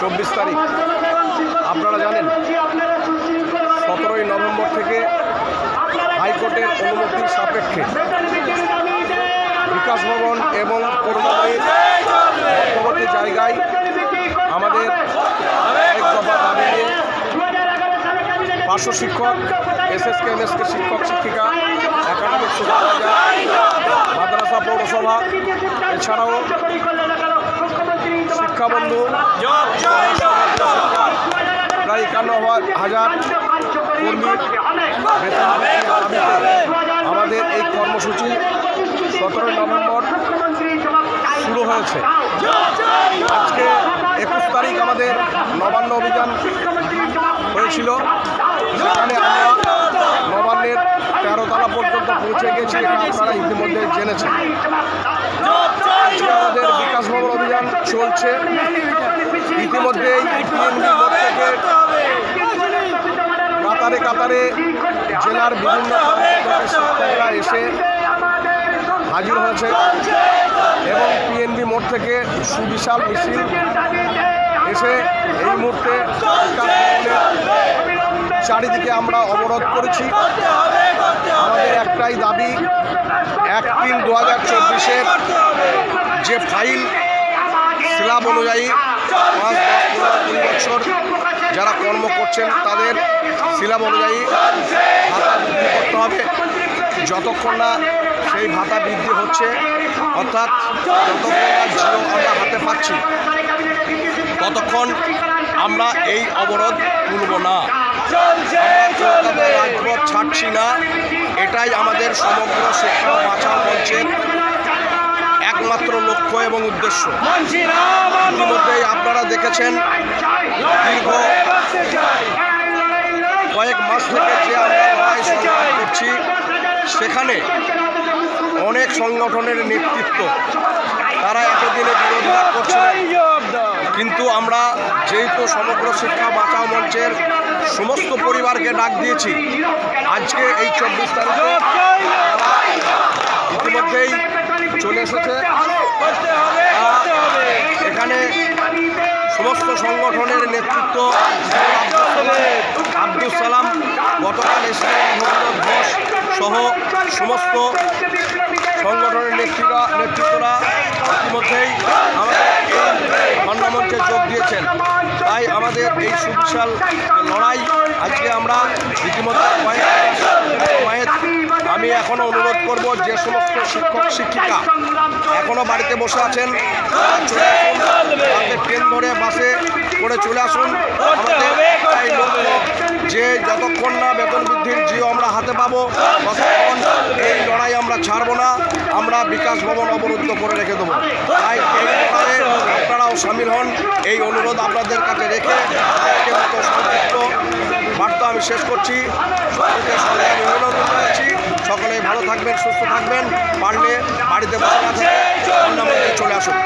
চব্বিশ তারিখ। আপনারা জানেন, সতেরোই নভেম্বর থেকে হাইকোর্টের অনুমতির সাপেক্ষে বিকাশ ভবন এবং করুণাময়ীর জায়গায় আমাদের এক দফা দাবি নিয়ে পার্শ্ব শিক্ষক, এসএসকে, এমএসকে শিক্ষক, শিক্ষিকা, একাডেমিক মাদ্রাসা পৌরসভা, এছাড়াও শিক্ষাবন্ধু একান্ন হাজার আমাদের এই কর্মসূচি সতেরোই নভেম্বর শুরু হয়েছে। আজকে একুশ তারিখ আমাদের নবান্ন অভিযান হয়েছিল। সেখানে আমরা নবান্নের তেরো তেরোতলা পর্যন্ত পৌঁছে গেছি, এটা আপনারা ইতিমধ্যে জেনেছেন। আমাদের বিকাশ ভবন অভিযান চলছে। ইতিমধ্যেই থেকে কাতারে জেলার বিভিন্ন শিক্ষকরা এসে হাজির হয়েছে এবং পিএনবি মোড় থেকে সুবিশাল মিছিল এসে এই মুহূর্তে চারিদিকে আমরা অবরোধ করেছি। আমাদের একটাই দাবি, এক তিন দু হাজার চব্বিশের যে ফাইল স্ল্যাব অনুযায়ী পাঁচ বছর যারা কর্ম করছেন তাদের স্ল্যাব অনুযায়ী ভাতা বৃদ্ধি করতে হবে। যতক্ষণ না সেই ভাতা বৃদ্ধি হচ্ছে, অর্থাৎ যতক্ষণ না জিও আমরা হাতে পাচ্ছি, ততক্ষণ আমরা এই অবরোধ তুলব না। ছাড়ছি না, এটাই আমাদের সমগ্র শিক্ষা বাঁচাও মঞ্চের একমাত্র লক্ষ্য এবং উদ্দেশ্য। ইতিমধ্যেই আপনারা দেখেছেন, দীর্ঘ কয়েক মাস থেকে যে আমরা লড়াই সংগ্রাম করছি, সেখানে অনেক সংগঠনের নেতৃত্ব, তারা এতদিনে বিরোধিতা করছিলেন কিন্তু আমরা যেহেতু সমগ্র শিক্ষা বাঁচাও মঞ্চের সমস্ত পরিবারকে ডাক দিয়েছি, আজকে এই চব্বিশ তারিখে তারা ইতিমধ্যেই চলে এসেছে এখানে সমস্ত সংগঠনের নেতৃত্ব আব্দুল সালাম, গতকাল এসেছিলেন ভগবত ঘোষ সহ সমস্ত সংগঠনের নেতৃত্বরা নেতৃত্বরা ইতিমধ্যেই আমাদের এই খণ্ডমঞ্চে যোগ দিয়েছেন। তাই আমাদের এই সুবিশাল লড়াই আজকে আমরা সময়ের আমি এখনও অনুরোধ করব যে সমস্ত শিক্ষক, শিক্ষিকা এখনও বাড়িতে বসে আছেন ট্রেন ধরে বাসে করে চলে আসুন। যে যতক্ষণ না বেতন বৃদ্ধির জিও আমরা হাতে পাবো, ততক্ষণ এই লড়াই আমরা ছাড়বো না, আমরা বিকাশ ভবন অবরুদ্ধ করে রেখে দেবো। তাই এই লড়াইয়ে আপনারাও সামিল হন, এই অনুরোধ আপনাদের কাছে রেখে বার্তা আমি শেষ করছি। সকলকে সঙ্গে আমি অভিনন্দন সকলে ভালো থাকবেন সুস্থ থাকবেন পারলে বাড়িতে বসে না থেকে চলে আসুন।